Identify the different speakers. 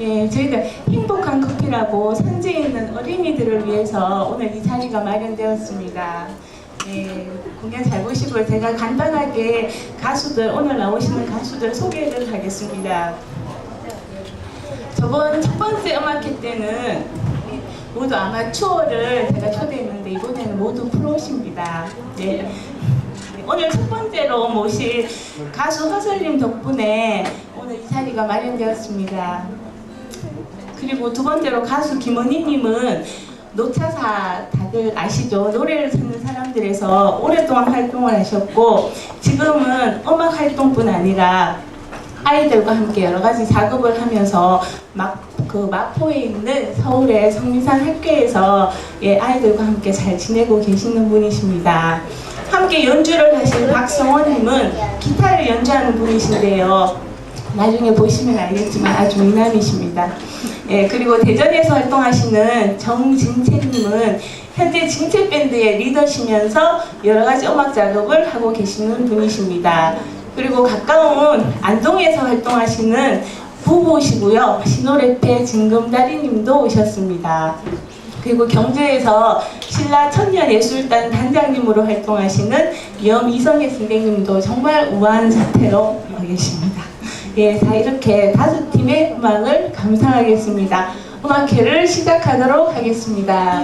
Speaker 1: 예, 저희가 행복한 커피라고 산지에 있는 어린이들을 위해서 오늘 이 자리가 마련되었습니다. 예, 공연 잘 보시고 제가 간단하게 가수들 오늘 나오시는 가수들 소개를 하겠습니다. 저번 첫 번째 음악회 때는 모두 아마추어를 제가 초대했는데 이번에는 모두 프로십니다. 네. 오늘 첫 번째로 모실 가수 허슬님 덕분에 오늘 이 자리가 마련되었습니다. 그리고 두 번째로 가수 김원희님은 노차사 다들 아시죠? 노래를 듣는 사람들에서 오랫동안 활동을 하셨고 지금은 음악 활동뿐 아니라 아이들과 함께 여러 가지 작업을 하면서 막 그 마포에 있는 서울의 성미산 학교에서 예, 아이들과 함께 잘 지내고 계시는 분이십니다. 함께 연주를 하신 박성원님은 기타를 연주하는 분이신데요. 나중에 보시면 알겠지만 아주 미남이십니다. 예, 그리고 대전에서 활동하시는 정진채님은 현재 진채 밴드의 리더시면서 여러 가지 음악 작업을 하고 계시는 분이십니다. 그리고 가까운 안동에서 활동하시는 부부시고요. 신호래패 진금다리님도 오셨습니다. 그리고 경주에서 신라 천년예술단 단장님으로 활동하시는 염이성애 선생님도 정말 우아한 사태로 와 계십니다. 예, 자 이렇게 다섯 팀의 음악을 감상하겠습니다. 음악회를 시작하도록 하겠습니다.